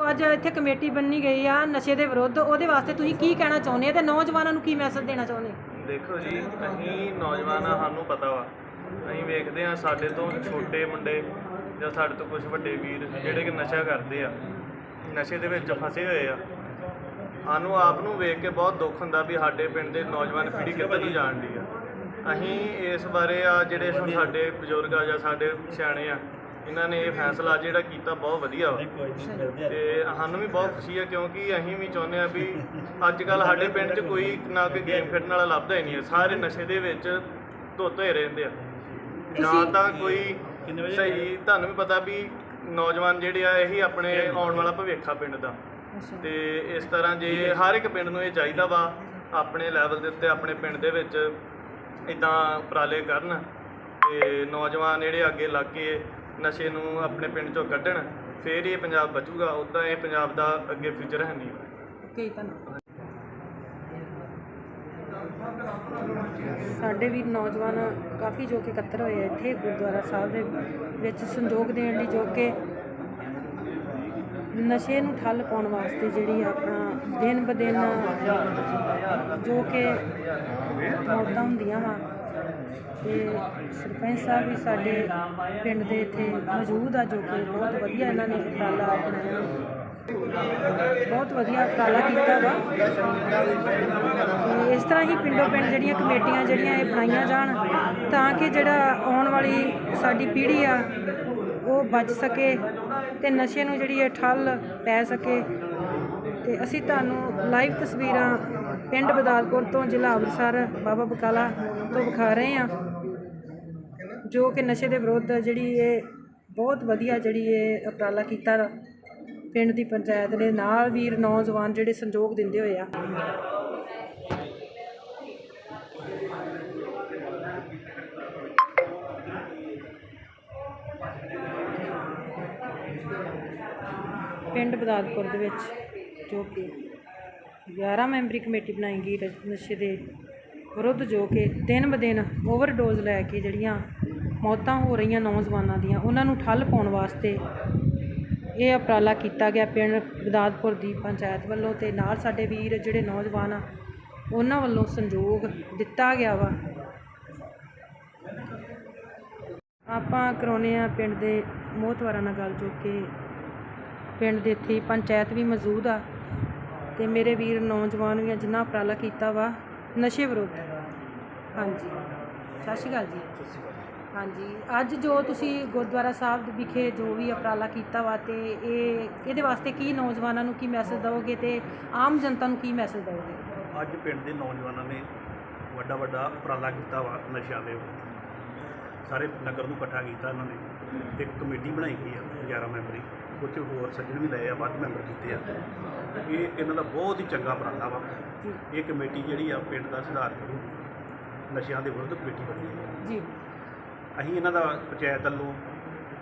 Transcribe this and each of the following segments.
ਅੱਜ ਇੱਥੇ ਕਮੇਟੀ ਬੰਨੀ ਗਈ ਆ ਨਸ਼ੇ ਦੇ ਵਿਰੁੱਧ। ਉਹਦੇ ਵਾਸਤੇ ਤੁਸੀਂ ਕੀ ਕਹਿਣਾ ਚਾਹੁੰਦੇ ਆ ਤੇ ਨੌਜਵਾਨਾਂ ਨੂੰ ਕੀ ਮੈਸੇਜ ਦੇਣਾ ਚਾਹੁੰਦੇ ਦੇਖੋ ਜੀ, ਅਸੀਂ ਨੌਜਵਾਨਾਂ, ਸਾਨੂੰ ਪਤਾ ਵਾ। ਅਸੀਂ ਵੇਖਦੇ ਆ ਸਾਡੇ ਤੋਂ ਛੋਟੇ ਮੁੰਡੇ ਜਾਂ ਸਾਡੇ ਤੋਂ ਕੁਝ ਵੱਡੇ ਵੀਰ ਜਿਹੜੇ ਕਿ ਨਸ਼ਾ ਕਰਦੇ ਆ, ਨਸ਼ੇ ਦੇ ਵਿੱਚ ਫਸੇ ਹੋਏ ਆ। ਸਾਨੂੰ ਆਪ ਨੂੰ ਵੇਖ ਕੇ ਬਹੁਤ ਦੁੱਖ ਹੁੰਦਾ ਵੀ ਸਾਡੇ ਪਿੰਡ ਦੇ ਨੌਜਵਾਨ ਪੀੜ੍ਹੀ ਕਿੱਧਰ ਨੂੰ ਜਾਣ ਦੀ ਆ। ਅਸੀਂ ਇਸ ਬਾਰੇ ਆ ਜਿਹੜੇ ਸਾਡੇ ਬਜ਼ੁਰਗ ਆ ਜਾਂ ਸਾਡੇ ਸਿਆਣੇ ਆ ਇਹਨਾਂ ਨੇ ਇਹ ਫੈਸਲਾ ਜਿਹੜਾ ਕੀਤਾ ਬਹੁਤ ਵਧੀਆ ਵਾ। ਤੇ ਸਾਨੂੰ ਵੀ ਬਹੁਤ ਖੁਸ਼ੀ ਹੈ ਕਿਉਂਕਿ ਅਸੀਂ ਵੀ ਚਾਹੁੰਦੇ ਆ ਵੀ ਅੱਜ ਕੱਲ ਸਾਡੇ ਪਿੰਡ 'ਚ ਕੋਈ ਨਾ ਕੋਈ ਗੇਮ ਖੇਡਣ ਵਾਲਾ ਲੱਭਦਾ ਹੀ ਨਹੀਂ ਹੈ। ਸਾਰੇ ਨਸ਼ੇ ਦੇ ਵਿੱਚ ਧੁੱਤ ਰਹਿੰਦੇ ਆ। ਨਾ ਤਾਂ ਕੋਈ ਸਹੀ ਤੁਹਾਨੂੰ ਵੀ ਪਤਾ ਵੀ ਨੌਜਵਾਨ ਜਿਹੜੇ ਆ ਇਹੀ ਆਪਣੇ ਆਉਣ ਵਾਲਾ ਭਵਿੱਖ ਆ ਪਿੰਡ ਦਾ। ਤੇ ਇਸ ਤਰ੍ਹਾਂ ਜੇ ਹਰ ਇੱਕ ਪਿੰਡ ਨੂੰ ਇਹ ਚਾਹੀਦਾ ਵਾ ਆਪਣੇ ਲੈਵਲ ਦੇ ਉੱਤੇ ਆਪਣੇ ਪਿੰਡ ਦੇ ਵਿੱਚ ਇਦਾਂ ਉਪਰਾਲੇ ਕਰਨ। ਤੇ ਨੌਜਵਾਨ ਜਿਹੜੇ ਅੱਗੇ ਲੱਗ ਕੇ ਨਸ਼ੇ ਨੂੰ ਆਪਣੇ ਪਿੰਡ ਚੋਂ ਕੱਢਣ, ਫੇਰ ਇਹ ਪੰਜਾਬ ਬਚੂਗਾ ਉਦਾਂ ਇਹ ਪੰਜਾਬ ਦਾ ਅੱਗੇ ਫਿਊਚਰ ਹੈ ਨਹੀਂ। ਓਕੇ ਧੰਨਵਾਦ। ਸਾਡੇ ਵੀ ਨੌਜਵਾਨ ਕਾਫੀ ਜੋ ਕਿ ਇਕੱਤਰ ਹੋਏ ਇੱਥੇ, ਗੁਰਦੁਆਰਾ ਸਾਹਿਬ ਦੇ ਵਿੱਚ ਸੰਯੋਗ ਦੇਣ ਲਈ ਜੋ ਕਿ ਨਸ਼ੇ ਨੂੰ ਠੱਲ ਪਾਉਣ ਵਾਸਤੇ ਜਿਹੜੀ ਆਪਣਾ ਦਿਨ ਬ ਦਿਨ ਜੋ ਕਿ ਮੌਤਾਂ ਹੁੰਦੀਆਂ ਵਾ ਤੇ ਸਰਪੰਚ ਸਾਹਿਬ ਵੀ ਸਾਡੇ ਪਿੰਡ ਦੇ ਇੱਥੇ ਮੌਜੂਦ ਆ ਜੋ ਕਿ ਬਹੁਤ ਵਧੀਆ ਇਹਨਾਂ ਨੇ ਉਪਰਾਲਾ ਆਪਣਾਇਆ ਬਹੁਤ ਵਧੀਆ ਉਪਰਾਲਾ ਕੀਤਾ ਵਾ। ਇਸ ਤਰ੍ਹਾਂ ਹੀ ਪਿੰਡੋਂ ਪਿੰਡ ਜਿਹੜੀਆਂ ਕਮੇਟੀਆਂ ਜਿਹੜੀਆਂ ਇਹ ਬਣਾਈਆਂ ਜਾਣ, ਤਾਂ ਕਿ ਜਿਹੜਾ ਆਉਣ ਵਾਲੀ ਸਾਡੀ ਪੀੜ੍ਹੀ ਆ, ਉਹ ਬਚ ਸਕੇ ਤੇ ਨਸ਼ੇ ਨੂੰ ਜਿਹੜੀ ਇਹ ਠੱਲ ਪੈ ਸਕੇ। ਤੇ ਅਸੀਂ ਤੁਹਾਨੂੰ ਲਾਈਵ ਤਸਵੀਰਾਂ ਪਿੰਡ ਬਦਾਲਪੁਰ ਤੋਂ ਜ਼ਿਲ੍ਹਾ ਅੰਮ੍ਰਿਤਸਰ ਬਾਬਾ ਬਕਾਲਾ ਤੋਂ ਵਿਖਾ ਰਹੇ ਹਾਂ, ਜੋ ਕਿ ਨਸ਼ੇ ਦੇ ਵਿਰੁੱਧ ਜਿਹੜੀ ਇਹ ਬਹੁਤ ਵਧੀਆ ਜਿਹੜੀ ਇਹ ਉਪਰਾਲਾ ਕੀਤਾ ਪਿੰਡ ਦੀ ਪੰਚਾਇਤ ਨੇ, ਨਾਲ ਵੀਰ ਨੌਜਵਾਨ ਜਿਹੜੇ ਸੰਯੋਗ ਦਿੰਦੇ ਹੋਏ ਆ। ਪਿੰਡ ਬਦਾਦਪੁਰ ਦੇ ਵਿੱਚ ਜੋ ਕਿ 11 ਮੈਂਬਰੀ ਕਮੇਟੀ ਬਣਾਈ ਗਈ ਨਸ਼ੇ ਦੇ ਵਿਰੁੱਧ ਜੋ ਕਿ ਦਿਨ ਬ ਦਿਨ ਓਵਰਡੋਜ਼ ਲੈ ਕੇ ਜਿਹੜੀਆਂ ਮੌਤਾਂ ਹੋ ਰਹੀਆਂ ਨੌਜਵਾਨਾਂ ਦੀਆਂ, ਉਹਨਾਂ ਨੂੰ ਠੱਲ ਪਾਉਣ ਵਾਸਤੇ ਇਹ ਉਪਰਾਲਾ ਕੀਤਾ ਗਿਆ ਪਿੰਡ ਬਦਾਦਪੁਰ ਦੀ ਪੰਚਾਇਤ ਵੱਲੋਂ ਤੇ ਨਾਲ ਸਾਡੇ ਵੀਰ ਜਿਹੜੇ ਨੌਜਵਾਨ ਆ, ਉਹਨਾਂ ਵੱਲੋਂ ਸੰਯੋਗ ਦਿੱਤਾ ਗਿਆ ਵਾ। ਆਪਾਂ ਕਰਾਉਂਦੇ ਆ ਪਿੰਡ ਦੇ ਮੋਹਤਵਾਰਾਂ ਨਾਲ ਗੱਲ ਜੋ ਕਿ ਪਿੰਡ ਦੇ ਇੱਥੇ ਪੰਚਾਇਤ ਵੀ ਮੌਜੂਦ ਆ। ਤੇ ਮੇਰੇ ਵੀਰ ਨੌਜਵਾਨ ਵੀ ਜਿਨ੍ਹਾਂ ਉਪਰਾਲਾ ਕੀਤਾ ਵਾ ਨਸ਼ੇ ਵਿਰੁੱਧ। ਹਾਂਜੀ। ਸਤਿ ਸ਼੍ਰੀ ਅਕਾਲ ਜੀ। ਹਾਂਜੀ। ਅੱਜ ਜੋ ਤੁਸੀਂ ਗੁਰਦੁਆਰਾ ਸਾਹਿਬ ਦੇ ਵਿਖੇ ਜੋ ਵੀ ਉਪਰਾਲਾ ਕੀਤਾ ਵਾ ਤੇ ਇਹ ਇਹਦੇ ਵਾਸਤੇ ਕੀ ਨੌਜਵਾਨਾਂ ਨੂੰ ਕੀ ਮੈਸੇਜ ਦਵੋਗੇ ਤੇ ਆਮ ਜਨਤਾ ਨੂੰ ਕੀ ਮੈਸੇਜ ਦਵੋਗੇ? ਅੱਜ ਪਿੰਡ ਦੇ ਨੌਜਵਾਨਾਂ ਨੇ ਵੱਡਾ ਵੱਡਾ ਉਪਰਾਲਾ ਕੀਤਾ ਵਾ ਨਸ਼ਿਆਂ ਦੇ। ਸਾਰੇ ਨਗਰ ਨੂੰ ਇਕੱਠਾ ਕੀਤਾ ਇਹਨਾਂ ਨੇ ਇੱਕ ਕਮੇਟੀ ਬਣਾਈ ਗਈ ਆ 11 ਮੈਂਬਰੀ। ਕੁਝ ਹੋਰ ਸੱਜਣ ਵੀ ਲਏ ਆ ਵੱਧ ਮੈਂਬਰ ਕੀਤੇ ਆ। ਇਹ ਇਹਨਾਂ ਦਾ ਬਹੁਤ ਹੀ ਚੰਗਾ ਉਪਰਾਲਾ ਵਾ। ਇਹ ਕਮੇਟੀ ਜਿਹੜੀ ਆ ਪਿੰਡ ਦਾ ਸੁਧਾਰ ਕਰੂ। ਨਸ਼ਿਆਂ ਦੇ ਵਿਰੁੱਧ ਕਮੇਟੀ ਬਣੀ ਹੈ ਜੀ। ਅਸੀਂ ਇਹਨਾਂ ਦਾ ਪੰਚਾਇਤ ਵੱਲੋਂ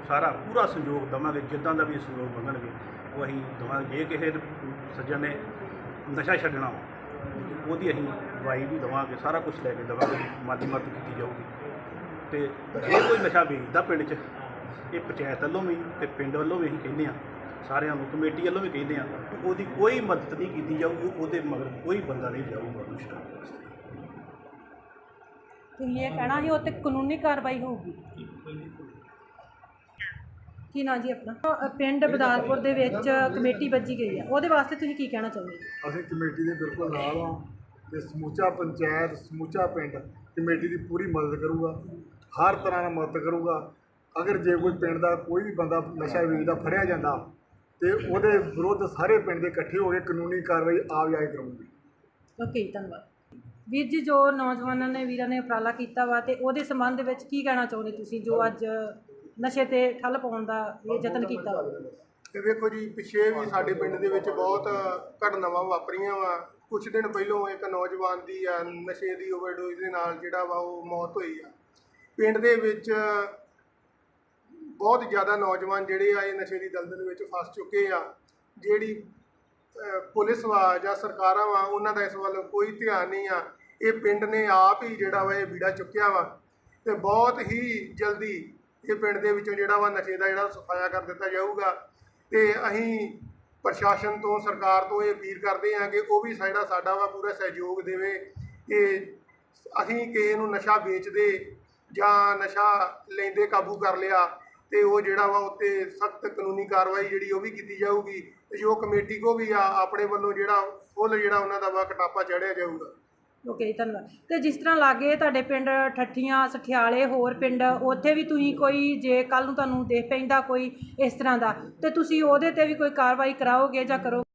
ਸਾਰਾ ਪੂਰਾ ਸਹਿਯੋਗ ਦੇਵਾਂਗੇ ਜਿੱਦਾਂ ਦਾ ਵੀ ਸਹਿਯੋਗ ਮੰਗਣਗੇ ਉਹ ਅਸੀਂ ਦੇਵਾਂਗੇ। ਜੇ ਕਿਸੇ ਸੱਜਣ ਨੇ ਨਸ਼ਾ ਛੱਡਣਾ ਉਹਦੀ ਅਸੀਂ ਦਵਾਈ ਵੀ ਦੇਵਾਂਗੇ ਸਾਰਾ ਕੁਝ ਲੈ ਕੇ ਦੇਵਾਂਗੇ ਮਾਲੀ ਮਦਦ ਕੀਤੀ ਜਾਊਗੀ। ਤੇ ਜੇ ਕੋਈ ਨਸ਼ਾ ਵੇਚਦਾ ਪਿੰਡ 'ਚ ਇਹ ਪੰਚਾਇਤ ਵੱਲੋਂ ਵੀ ਤੇ ਪਿੰਡ ਵੱਲੋਂ ਵੀ ਅਸੀਂ ਕਹਿੰਦੇ ਆ ਸਾਰਿਆਂ ਨੂੰ ਕਮੇਟੀ ਵੱਲੋਂ ਵੀ ਕਹਿੰਦੇ ਆ ਕਿ ਉਹਦੀ ਕੋਈ ਮਦਦ ਨਹੀਂ ਕੀਤੀ ਜਾਊਗੀ ਉਹਦੇ ਮਗਰ ਕੋਈ ਬੰਦਾ ਨਹੀਂ ਜਾਊਗਾ ਉਹਨੂੰ ਛਡਾਉਣ ਵਾਸਤੇ। ਤੁਸੀਂ ਇਹ ਕਹਿਣਾ ਸੀ ਉਹ ਤੇ ਕਾਨੂੰਨੀ ਕਾਰਵਾਈ ਹੋਊਗੀ। ਕੀ ਨਾਂ ਜੀ ਆਪਣਾ? ਪਿੰਡ ਬਦਾਲਪੁਰ ਦੇ ਵਿੱਚ ਕਮੇਟੀ ਵੱਜੀ ਗਈ ਆ। ਉਹਦੇ ਵਾਸਤੇ ਤੁਸੀਂ ਕੀ ਕਹਿਣਾ ਚਾਹੁੰਦੇ ਹੋ? ਅਸੀਂ ਕਮੇਟੀ ਦੇ ਬਿਲਕੁਲ ਨਾਲ ਹਾਂ ਤੇ ਸਮੁੱਚਾ ਪੰਚਾਇਤ ਸਮੁੱਚਾ ਪਿੰਡ ਕਮੇਟੀ ਦੀ ਪੂਰੀ ਮਦਦ ਕਰੂਗਾ ਹਰ ਤਰ੍ਹਾਂ ਨਾਲ ਮਦਦ ਕਰੂਗਾ। ਅਗਰ ਜੇ ਕੋਈ ਪਿੰਡ ਦਾ ਕੋਈ ਵੀ ਬੰਦਾ ਨਸ਼ਾ ਵੇਚਦਾ ਫੜਿਆ ਜਾਂਦਾ ਤੇ ਉਹਦੇ ਵਿਰੁੱਧ ਸਾਰੇ ਪਿੰਡ ਦੇ ਇਕੱਠੇ ਹੋ ਕੇ ਕਾਨੂੰਨੀ ਕਾਰਵਾਈ ਆਪ ਜਾ ਕੇ ਕਰੂਗੀ ਓਕੇ ਧੰਨਵਾਦ। ਵੀਰ ਜੀ ਜੋ ਨੌਜਵਾਨਾਂ ਨੇ ਵੀਰਾਂ ਨੇ ਉਪਰਾਲਾ ਕੀਤਾ ਵਾ ਤੇ ਉਹਦੇ ਸੰਬੰਧ ਵਿੱਚ ਕੀ ਕਹਿਣਾ ਚਾਹੁੰਦੇ ਤੁਸੀਂ ਜੋ ਅੱਜ ਨਸ਼ੇ ਤੇ ਠੱਲ ਪਾਉਣ ਦਾ ਇਹ ਯਤਨ ਕੀਤਾ ਵਾ? ਤੇ ਵੇਖੋ ਜੀ ਪਿਛੇ ਵੀ ਸਾਡੇ ਪਿੰਡ ਦੇ ਵਿੱਚ ਬਹੁਤ ਘਟਨਾਵਾਂ ਵਾਪਰੀਆਂ ਵਾ। ਕੁਝ ਦਿਨ ਪਹਿਲਾਂ ਇੱਕ ਨੌਜਵਾਨ ਦੀ ਆ ਨਸ਼ੇ ਦੀ ਓਵਰਡੋਜ਼ ਦੇ ਨਾਲ ਜਿਹੜਾ ਵਾ ਉਹ ਮੌਤ ਹੋਈ ਆ। ਪਿੰਡ ਦੇ ਵਿੱਚ ਬਹੁਤ ਜ਼ਿਆਦਾ ਨੌਜਵਾਨ ਜਿਹੜੇ ਆ ਇਹ ਨਸ਼ੇ ਦੀ ਦਲਦਲ ਵਿੱਚ ਫਸ ਚੁੱਕੇ ਆ। ਜਿਹੜੀ ਪੁਲਿਸ ਵਾ ਜਾਂ ਸਰਕਾਰਾਂ ਵਾ, ਉਹਨਾਂ ਦਾ ਇਸ ਵੱਲ ਕੋਈ ਧਿਆਨ ਨਹੀਂ ਆ। ਇਹ ਪਿੰਡ ਨੇ ਆਪ ਹੀ ਜਿਹੜਾ ਵਾ ਇਹ ਬੀੜਾ ਚੁੱਕਿਆ ਵਾ। ਤੇ ਬਹੁਤ ਹੀ ਜਲਦੀ ਇਹ ਪਿੰਡ ਦੇ ਵਿੱਚੋਂ ਜਿਹੜਾ ਵਾ ਨਸ਼ੇ ਦਾ ਜਿਹੜਾ ਸਫਾਇਆ ਕਰ ਦਿੱਤਾ ਜਾਊਗਾ। ਤੇ ਅਸੀਂ ਪ੍ਰਸ਼ਾਸਨ ਤੋਂ, ਸਰਕਾਰ ਤੋਂ ਇਹ ਅਪੀਲ ਕਰਦੇ ਹਾਂ ਕਿ ਉਹ ਵੀ ਸਾਡਾ ਸਾਡਾ ਵਾ ਪੂਰਾ ਸਹਿਯੋਗ ਦੇਵੇ। ਕਿ ਅਸੀਂ ਕਿਸੇ ਨੂੰ ਨਸ਼ਾ ਵੇਚਦੇ ਜਾਂ ਨਸ਼ਾ ਲੈਂਦੇ ਕਾਬੂ ਕਰ ਲਿਆ ਤੇ ਉਹ ਜਿਹੜਾ ਵਾ ਉੱਤੇ ਸਖਤ ਕਾਨੂੰਨੀ ਕਾਰਵਾਈ ਜਿਹੜੀ ਉਹ ਵੀ ਕੀਤੀ ਜਾਊਗੀ ਤੇ ਜੋ ਕਮੇਟੀ ਕੋ ਵੀ ਆ, ਆਪਣੇ ਵੱਲੋਂ ਜਿਹੜਾ ਫੁੱਲ ਜਿਹੜਾ ਉਹਨਾਂ ਦਾ ਵਾ ਕਟਾਪਾ ਚੜਿਆ ਜਾਊਗਾ। ਓਕੇ ਧੰਨਵਾਦ। ਤੇ ਜਿਸ ਤਰ੍ਹਾਂ ਲਾਗੇ ਤੁਹਾਡੇ ਪਿੰਡ ਠੱਠੀਆਂ, ਸਠਿਆਲੇ, ਹੋਰ ਪਿੰਡ, ਉੱਥੇ ਵੀ ਤੁਸੀਂ ਕੋਈ, ਜੇ ਕੱਲ ਨੂੰ ਤੁਹਾਨੂੰ ਦੇਖ ਪੈਂਦਾ ਕੋਈ ਇਸ ਤਰ੍ਹਾਂ ਦਾ, ਤੇ ਤੁਸੀਂ ਉਹਦੇ ਤੇ ਵੀ ਕੋਈ ਕਾਰਵਾਈ ਕਰਾਓਗੇ ਜਾਂ ਕਰੋ